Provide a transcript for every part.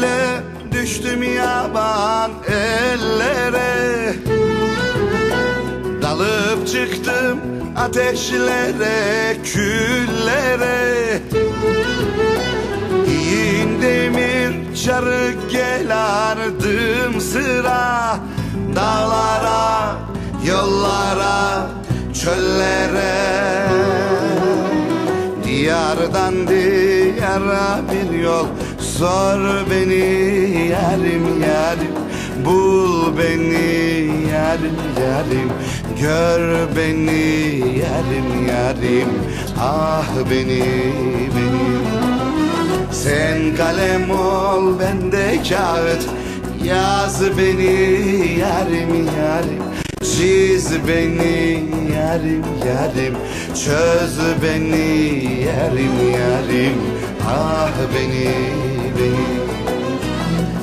ile düştüm yaban ellere. Dalıp çıktım ateşlere, küllere. İyin demir çarı gelardım sıra. Dağlara, yollara, çöllere. Diyardan diyara bir yol Sor beni yarim yarim Bul beni yarim yarim. Gör beni yarim yarim Ah beni beni. Sen kalem ol ben de kağıt. Yaz beni yarim yarim Çiz beni yarim yarim. Çöz beni yarim yarim Ah beni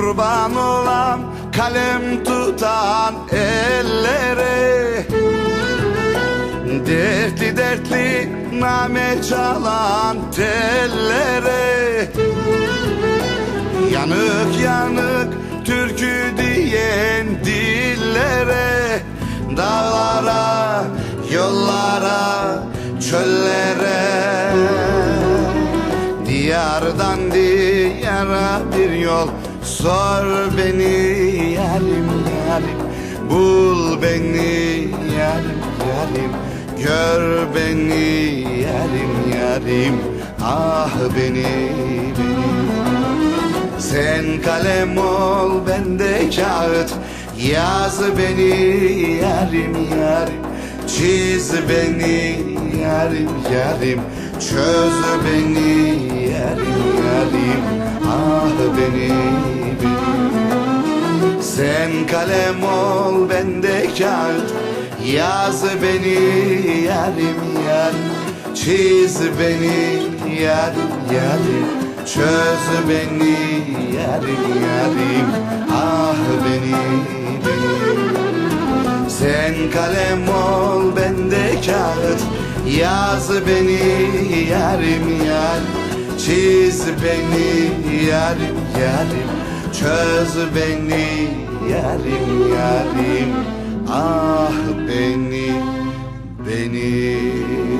Kurban olan kalem tutan ellere. Dertli dertli name çalan tellere. Yanık yanık türkü diyen dillere. Dağlara, yollara, çöllere. Diyardan diyara bir yol Sor beni yarim yarim Bul beni yarim yarim. Gör beni yarim yarim Ah beni beni. Sen kalem ol ben de kağıt. Yaz beni yarim yarim Çiz beni yarim yarim. Çöz beni yarim yarim. Ah beni Sen kalem ol ben de kağıt. Yaz beni yarim yarim. Çiz beni yarim yarim. Çöz beni yarim yarim. Ah beni beni. Sen kalem ol ben de kağıt Yaz beni yarim yar Çiz beni yarim yarim Çöz beni yarim yarim Ah beni beni.